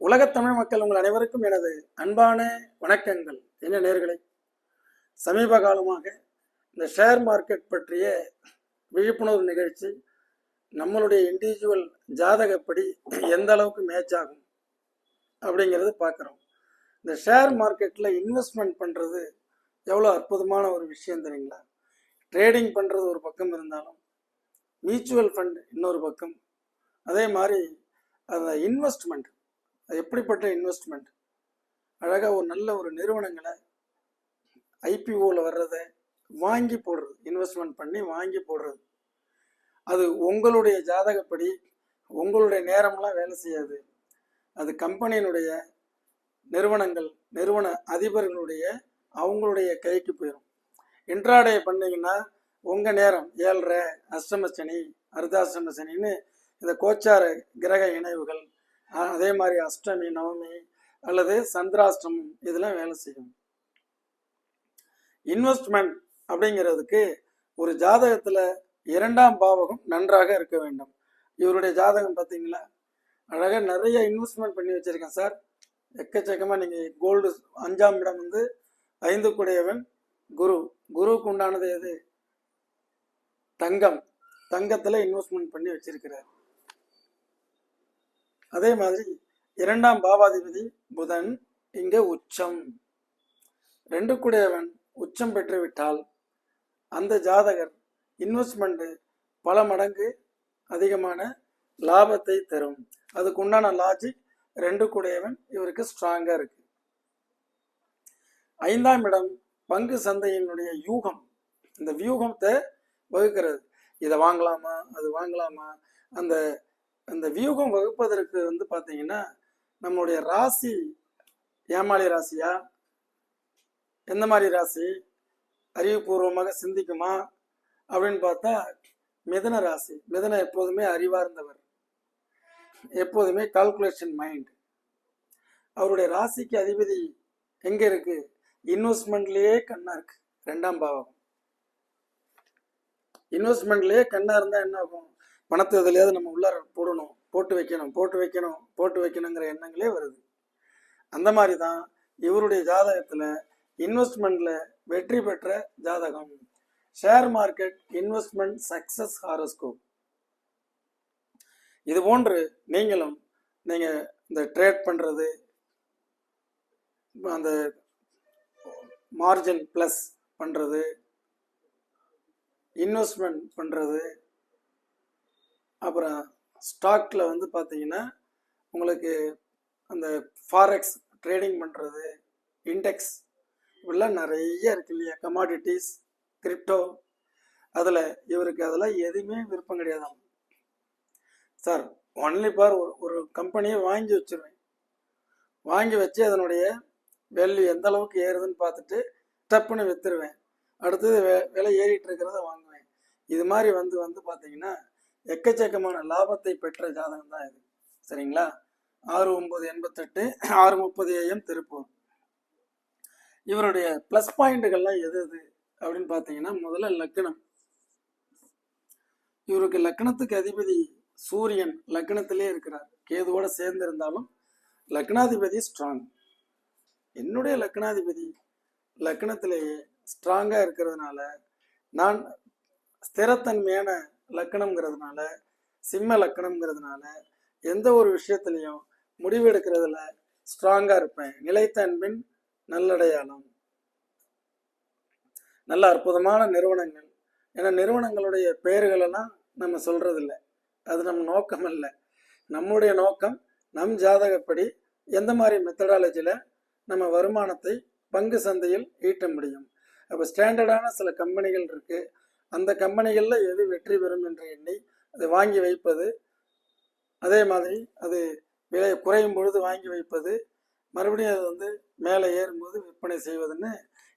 உலகத் தமிழ் மக்கள் உங்கள் அனைவருக்கும் எனது அன்பான வணக்கங்கள். என்ன நேர்களே? சமீப காலமாக இந்த ஷேர் மார்க்கெட் பற்றிய விழிப்புணர்வு நிகழ்ச்சி நம்மளுடைய இண்டிவிஜுவல் ஜாதகப்படி எந்த அளவுக்கு மேட்ச் ஆகும் அப்படிங்கிறது பார்க்குறோம். இந்த ஷேர் மார்க்கெட்டில் இன்வெஸ்ட்மெண்ட் பண்ணுறது எவ்வளோ அற்புதமான ஒரு விஷயம் தெரியுங்களா? ட்ரேடிங் பண்ணுறது ஒரு பக்கம் இருந்தாலும் மியூச்சுவல் ஃபண்ட் இன்னொரு பக்கம். அதே மாதிரி அந்த இன்வெஸ்ட்மெண்ட் அது எப்படிப்பட்ட இன்வெஸ்ட்மெண்ட் அழகாக ஒரு நல்ல ஒரு நிறுவனங்களை ஐபிஓவில் வர்றதை வாங்கி போடுறது இன்வெஸ்ட்மெண்ட் பண்ணி வாங்கி போடுறது. அது உங்களுடைய ஜாதகப்படி உங்களுடைய நேரம்லாம் வேலை செய்யாது. அது கம்பெனியினுடைய நிறுவனங்கள் நிறுவன அதிபர்களுடைய அவங்களுடைய கைக்கு போயிடும் இன்ட்ராடே பண்ணிங்கன்னா உங்கள் நேரம் ஏழரை அஷ்டம சனி அர்த்தாஷ்டம சனின்னு இந்த கோச்சார கிரக இணைவுகள் அதே மாதிரி அஷ்டமி நவமி அல்லது சந்திராஷ்டமம் இதெல்லாம் வேலை செய்யும். இன்வெஸ்ட்மெண்ட் அப்படிங்கிறதுக்கு ஒரு ஜாதகத்தில் இரண்டாம் பாவகம் நன்றாக இருக்க வேண்டும். இவருடைய ஜாதகம் பார்த்தீங்களா? அழகாக நிறைய இன்வெஸ்ட்மெண்ட் பண்ணி வச்சிருக்கேன் சார். எக்கச்சக்கமாக நீங்கள் கோல்டு அஞ்சாம் இடம் வந்து ஐந்து குடையவன் குரு. குருவுக்கு உண்டானது எது? தங்கம். தங்கத்தில் இன்வெஸ்ட்மெண்ட் பண்ணி வச்சிருக்கிறார். அதே மாதிரி இரண்டாம் பாவாதிபதி புதன் இங்கே உச்சம். ரெண்டு கூடையவன் உச்சம் பெற்றுவிட்டால் அந்த ஜாதகர் இன்வெஸ்ட்மெண்ட்டு பல மடங்கு அதிகமான லாபத்தை தரும். அதுக்கு உண்டான லாஜிக் ரெண்டு கூடையவன் இவருக்கு ஸ்ட்ராங்காக இருக்கு. ஐந்தாம் இடம் பங்கு சந்தையினுடைய யூகம் இந்த வியூகத்தை வகுக்கிறது. இதை வாங்கலாமா அது வாங்கலாமா அந்த அந்த வியூகம் வகுப்பதற்கு வந்து பார்த்தீங்கன்னா நம்மளுடைய ராசி ஏமாளி ராசியா? எந்த மாதிரி ராசி? அறிவுபூர்வமாக சிந்திக்குமா? அப்படின்னு பார்த்தா மிதன ராசி. மிதன எப்போதுமே அறிவார்ந்தவர். எப்போதுமே கால்குலேஷன் மைண்ட் அவருடைய ராசிக்கு அதிபதி எங்க இருக்கு? இன்வெஸ்ட்மெண்ட்லயே கண்ணா இருக்கு. ரெண்டாம் பாவம். இன்வெஸ்ட்மெண்ட்லயே கண்ணா இருந்தா என்ன ஆகும்? பணத்தை எதுலையாவது நம்ம உள்ளார போடணும் போட்டு வைக்கணும் போட்டு வைக்கணும் போட்டு வைக்கணுங்கிற எண்ணங்களே வருது. அந்த மாதிரி தான் இவருடைய ஜாதகத்தில் இன்வெஸ்ட்மெண்ட்ல வெற்றி பெற்ற ஜாதகம். Share market investment success horoscope இது போன்று நீங்களும் நீங்க இந்த ட்ரேட் பண்றது அந்த மார்ஜின் ப்ளஸ் பண்றது இன்வெஸ்ட்மெண்ட் பண்றது அப்புறம் ஸ்டாக்ல வந்து பார்த்தீங்கன்னா உங்களுக்கு அந்த ஃபாரெக்ஸ் ட்ரேடிங் பண்ணுறது இண்டெக்ஸ் இப்படிலாம் நிறைய இருக்கு இல்லையா? கமாடிட்டிஸ் கிரிப்டோ அதில் இவருக்கு அதெல்லாம் எதுவுமே விருப்பம் கிடையாதாம் சார் ஒன்லி பார் ஒரு ஒரு கம்பெனியை வாங்கி வச்சிருவேன். வாங்கி வச்சு அதனுடைய வேல்யூ எந்த அளவுக்கு ஏறுதுன்னு பார்த்துட்டு டப்புன்னு விற்றுருவேன் அடுத்தது வே விலை ஏறிட்டு இருக்கிறத வாங்குவேன். இது மாதிரி வந்து வந்து பார்த்தீங்கன்னா எக்கச்சக்கமான லாபத்தை பெற்ற ஜாதகம் தான் இது. சரிங்களா? ஆறு ஒன்பது எண்பத்தெட்டு ஆறு முப்பது ஏஎம் திருப்பூர். இவருடைய ப்ளஸ் பாயிண்ட்டுகள்லாம் எது எது அப்படின்னு பார்த்தீங்கன்னா முதல்ல லக்னம். இவருக்கு லக்னத்துக்கு அதிபதி சூரியன் லக்னத்திலே இருக்கிறார். கேதுவோட சேர்ந்து இருந்தாலும் லக்னாதிபதி ஸ்ட்ராங் என்னுடைய லக்னாதிபதி லக்னத்திலேயே ஸ்ட்ராங்காக இருக்கிறதுனால நான் ஸ்திரத்தன்மையான லக்கணம்ங்கிறதுனால சிம்ம லக்கணம்ங்கிறதுனால எந்த ஒரு விஷயத்துலையும் முடிவெடுக்கிறதுல ஸ்ட்ராங்காக இருப்பேன். நிலைத்த அன்பின் நல்லடையாளம். நல்ல அற்புதமான நிறுவனங்கள். ஏன்னா நிறுவனங்களுடைய பெயர்களெல்லாம் நம்ம சொல்றதில்ல. அது நம்ம நோக்கம் அல்ல நம்முடைய நோக்கம் நம் ஜாதகப்படி எந்த மாதிரி மெத்தடாலஜியில் நம்ம வருமானத்தை பங்கு சந்தையில் ஈட்ட முடியும். அப்போ ஸ்டாண்டர்டான சில கம்பெனிகள் இருக்குது அந்த கம்பெனிகளில் எது வெற்றி பெறும் என்று எண்ணி அதை வாங்கி வைப்பது அதே மாதிரி அது விலை குறையும் பொழுது வாங்கி வைப்பது மறுபடியும் அது வந்து மேலே ஏறும்போது விற்பனை செய்வதுன்னு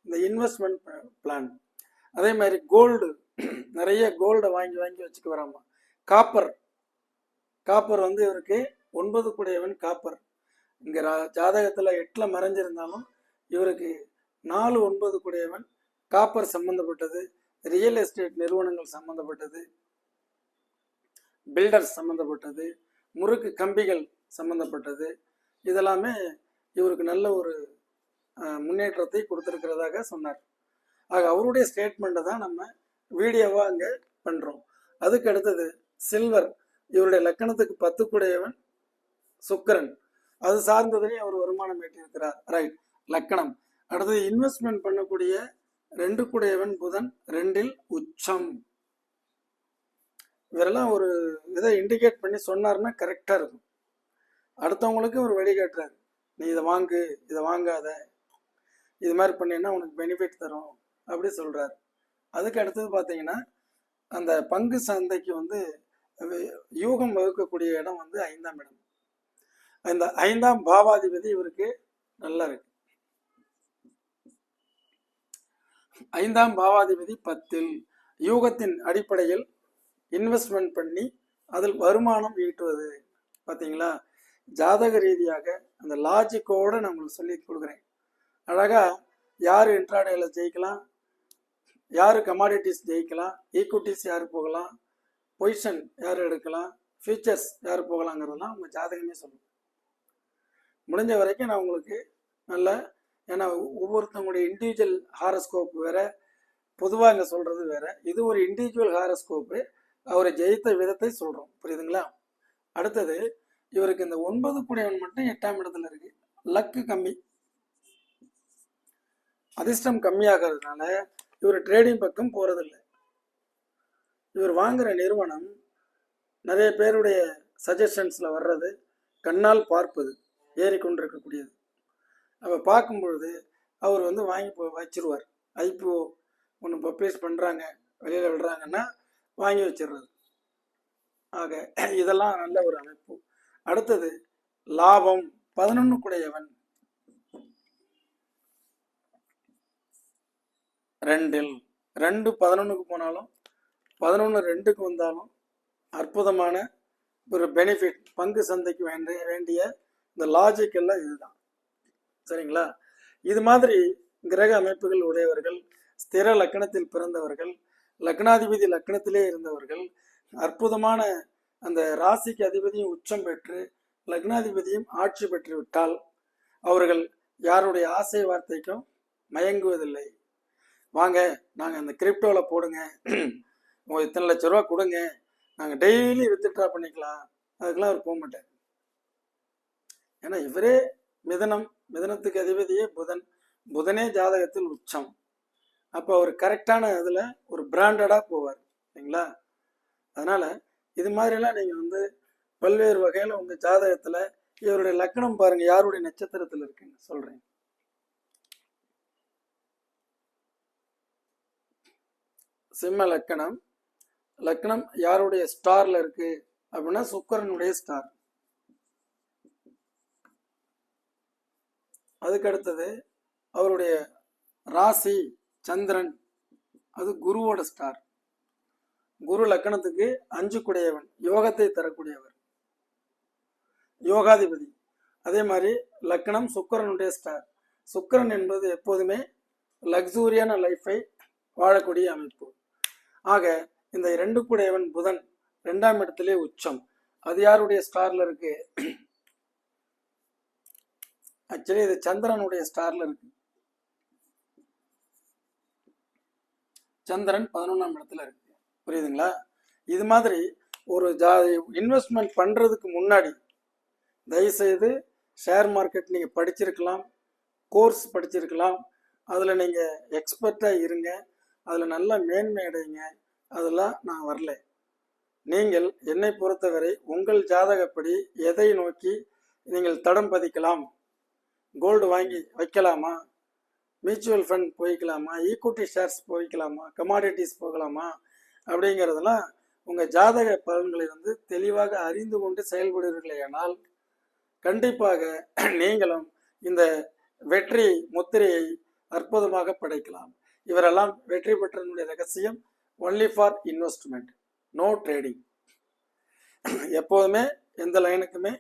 இந்த இன்வெஸ்ட்மெண்ட் பிளான் அதே மாதிரி கோல்டு நிறைய கோல்டை வாங்கி வாங்கி வச்சுக்க வராமா? காப்பர் காப்பர் வந்து இவருக்கு ஒன்பது கூடையவன் காப்பர் இங்கே ஜாதகத்தில் எட்டில் மறைஞ்சிருந்தாலும் இவருக்கு நாலு ஒன்பது கூடையவன் காப்பர் சம்மந்தப்பட்டது ரியல் எஸ்டேட் நிறுவனங்கள் சம்பந்தப்பட்டது பில்டர்ஸ் சம்பந்தப்பட்டது முறுக்கு கம்பிகள் சம்பந்தப்பட்டது. இதெல்லாமே இவருக்கு நல்ல ஒரு முன்னேற்றத்தை கொடுத்துருக்கிறதாக சொன்னார். ஆக அவருடைய ஸ்டேட்மெண்ட்டை தான் நம்ம வீடியோவாக அங்கே பண்ணுறோம் அதுக்கு அடுத்தது சில்வர் இவருடைய லக்கணத்துக்கு பத்துக்குடையவன் சுக்கிரன். அது சார்ந்ததுலேயும் அவர் வருமானம் ஈட்டியிருக்கிறார். ரைட் லக்கணம். அடுத்தது இன்வெஸ்ட்மெண்ட் பண்ணக்கூடிய ரெண்டு கூடையவன் புதன் ரெண்டில் உச்சம். இவரெல்லாம் ஒரு இதை இண்டிகேட் பண்ணி சொன்னார்னா கரெக்டாக இருக்கும். அடுத்தவங்களுக்கு ஒரு வழிகாட்டுறாரு நீ இதை வாங்கு இதை வாங்காத. இது மாதிரி பண்ணீங்கன்னா உனக்கு பெனிஃபிட் தரும் அப்படி சொல்கிறார் அதுக்கு அடுத்தது பார்த்தீங்கன்னா அந்த பங்கு சந்தைக்கு வந்து யூகம் வகுக்கக்கூடிய இடம் வந்து ஐந்தாம் இடம். இந்த ஐந்தாம் பாவாதிபதி இவருக்கு நல்லா இருக்கு. ஐந்தாம் பாவாதிபதி பத்தில் யூகத்தின் அடிப்படையில் இன்வெஸ்ட்மெண்ட் பண்ணி அதில் வருமானம் ஈட்டுவது. பார்த்தீங்களா ஜாதக ரீதியாக அந்த லாஜிக்கோடு நான் உங்களுக்கு சொல்லி கொடுக்குறேன். அழகாக யார் இன்ட்ராடேயில் ஜெயிக்கலாம்? யார் கமாடிட்டிஸ் ஜெயிக்கலாம்? ஈக்குவிட்டிஸ் யார் போகலாம்? பொசிஷன் யார் எடுக்கலாம்? ஃபியூச்சர்ஸ் யார் போகலாங்கிறதெல்லாம் உங்கள் ஜாதகமே சொல்லும். முடிஞ்ச வரைக்கும் நான் உங்களுக்கு நல்ல ஏன்னா ஒவ்வொருத்தவங்களுடைய இண்டிவிஜுவல் ஹாரஸ்கோப் வேற பொதுவாக இங்கே சொல்கிறது வேற. இது ஒரு இண்டிவிஜுவல் ஹாரஸ்கோப்பு அவரை ஜெயித்த விதத்தை சொல்கிறோம் புரியுதுங்களா? அடுத்தது இவருக்கு இந்த ஒன்பது குடையவன் மட்டும் எட்டாம் இடத்துல இருக்கு. லக்கு கம்மி. அதிர்ஷ்டம் கம்மியாகிறதுனால இவர் ட்ரேடிங் பக்கம் போறதில்ல. இவர் வாங்குற நிறுவனம் நிறைய பேருடைய சஜஷன்ஸில் வர்றது கண்ணால் பார்ப்பது ஏறிக்கொண்டிருக்கக்கூடியது. நம்ம பார்க்கும் பொழுது அவர் வந்து வாங்கி போ வச்சிருவார். ஐபிஓ ஒன்று பப்ளிஷ் பண்ணுறாங்க வெளியில் விடுறாங்கன்னா வாங்கி வச்சிடுறது ஆக இதெல்லாம் நல்ல ஒரு அமைப்பு. அடுத்தது லாபம். பதினொன்று குடையவன் ரெண்டில் ரெண்டு பதினொன்றுக்கு போனாலும் பதினொன்று ரெண்டுக்கு வந்தாலும் அற்புதமான ஒரு பெனிஃபிட் பங்கு சந்தைக்கு வேண்டிய வேண்டிய இந்த லாஜிக்கெல்லாம் இதுதான். சரிங்களா? இது மாதிரி கிரக அமைப்புகள் உடையவர்கள் ஸ்திர லக்கணத்தில் பிறந்தவர்கள் லக்னாதிபதி லக்னத்திலே இருந்தவர்கள் அற்புதமான அந்த ராசிக்கு அதிபதியும் உச்சம் பெற்று லக்னாதிபதியும் ஆட்சி பெற்று விட்டால் அவர்கள் யாருடைய ஆசை வார்த்தைக்கும் மயங்குவதில்லை. வாங்க நாங்கள் அந்த கிரிப்டோவில் போடுங்க. உங்கள் இத்தனை லட்ச ரூபா கொடுங்க. நாங்கள் டெய்லி வித்ட்ரா பண்ணிக்கலாம். அதுக்கெல்லாம் அவர் போக மாட்டார். ஏன்னா இவரே மிதனம் மிதனத்துக்கு அதிபதியே புதன். புதனே ஜாதகத்தில் உச்சம். அப்போ அவர் கரெக்டான இதில் ஒரு பிராண்டடாக போவார் சரிங்களா அதனால் இது மாதிரிலாம் நீங்கள் வந்து பல்வேறு வகையில் உங்கள் ஜாதகத்தில் இவருடைய லக்கணம் பாருங்கள் யாருடைய நட்சத்திரத்தில் இருக்குன்னு சொல்கிறேன் சிம்ம லக்கணம். லக்னம் யாருடைய ஸ்டாரில் இருக்குது அப்படின்னா சுக்கரனுடைய ஸ்டார். அதுக்கடுத்தது அவருடைய ராசி சந்திரன். அது குருவோட ஸ்டார் குரு லக்கணத்துக்கு அஞ்சு குடையவன் யோகத்தை தரக்கூடியவர். யோகாதிபதி. அதே மாதிரி லக்கணம் சுக்கிரனுடைய ஸ்டார் சுக்கிரன் என்பது எப்போதுமே லக்ஸூரியான லைஃபை வாழக்கூடிய அமைப்பு. ஆக இந்த இரண்டு கூடையவன் புதன் ரெண்டாம் இடத்திலே உச்சம். அது யாருடைய ஸ்டார்ல இருக்கு? ஆக்சுவலி இது சந்திரனுடைய ஸ்டார்ல இருக்கு. சந்திரன் பதினொன்றாம் இடத்துல இருக்கு. புரியுதுங்களா? இது மாதிரி ஒரு ஜா இன்வெஸ்ட்மெண்ட் பண்ணுறதுக்கு முன்னாடி தயவுசெய்து ஷேர் மார்க்கெட் நீங்கள் படிச்சிருக்கலாம் கோர்ஸ் படிச்சிருக்கலாம் அதில் நீங்கள் எக்ஸ்பர்ட்டாக இருங்க அதில் நல்லா மேன்மை அடையுங்க அதெல்லாம் நான் வரல. நீங்கள் என்னை பொறுத்தவரை உங்கள் ஜாதகப்படி எதை நோக்கி நீங்கள் தடம் பதிக்கலாம்? கோல்டு வாங்கி வைக்கலாமா? மியூச்சுவல் ஃபண்ட் போய்க்கலாமா? ஈக்குவிட்டி ஷேர்ஸ் போய்க்கலாமா? கமாடிட்டிஸ் போகலாமா? அப்படிங்கிறதெல்லாம் உங்கள் ஜாதக பலன்களை வந்து தெளிவாக அறிந்து கொண்டு செயல்படுவீர்களேயானால் கண்டிப்பாக நீங்களும் இந்த வெற்றி முத்திரையை அற்புதமாக படைக்கலாம். இவரெல்லாம் வெற்றி பெற்றதனுடைய ரகசியம் only for investment no trading எப்போதுமே எந்த லைனுக்குமே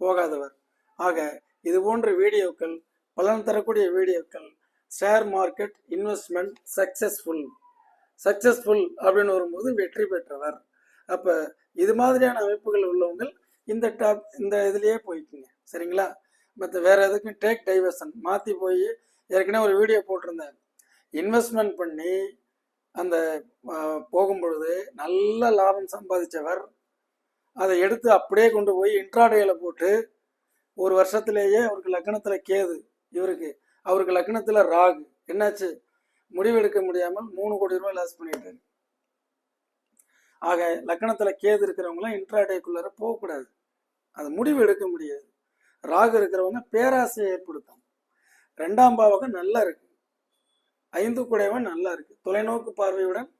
போகாதவர். ஆக இது போன்ற வீடியோக்கள் பலன் தரக்கூடிய வீடியோக்கள். Share market investment successful successful அப்படின்னு வரும்போது வெற்றி பெற்றவர். அப்போ இது மாதிரியான அமைப்புகள் உள்ளவங்க இந்த டாப் இந்த இதுலேயே போய்க்குங்க. சரிங்களா? மற்ற வேறு எதுக்கும் டேக் டைவர்ஷன் மாற்றி போய் ஏற்கனவே ஒரு வீடியோ போட்டிருந்தேன் இன்வெஸ்ட்மெண்ட் பண்ணி அந்த போகும்பொழுது நல்ல லாபம் சம்பாதிச்சவர். அதை எடுத்து அப்படியே கொண்டு போய் இன்ட்ராடேயில் போட்டு ஒரு வருஷத்திலேயே அவருக்கு லக்னத்தில் கேது இவருக்கு. அவருக்கு லக்னத்தில் ராகு. என்னாச்சு? முடிவெடுக்க முடியாமல் மூணு கோடி ரூபாய் லாஸ் பண்ணிட்டாரு. ஆக லக்னத்தில் கேது இருக்கிறவங்களாம் இன்ட்ராடேக்குள்ளார போகக்கூடாது. அது முடிவு எடுக்க முடியாது. ராகு இருக்கிறவங்க பேராசையை ஏற்படுத்தும். ரெண்டாம் பாவகம் நல்லா இருக்கு. ஐந்து குடையவன் நல்லா இருக்கு. தொலைநோக்கு பார்வையுடன்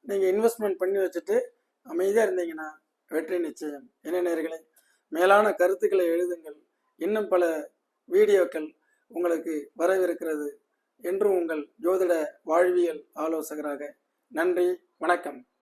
நீங்கள் இன்வெஸ்ட்மெண்ட் பண்ணி வச்சுட்டு அமைதியாக இருந்தீங்கன்னா வெற்றி நிச்சயம். என்ன நேர்களே? மேலான கருத்துக்களை எழுதுங்கள். இன்னும் பல வீடியோக்கள் உங்களுக்கு வரவிருக்கிறது. என்று உங்கள் ஜோதிட வாழ்வியல் ஆலோசகராக நன்றி வணக்கம்.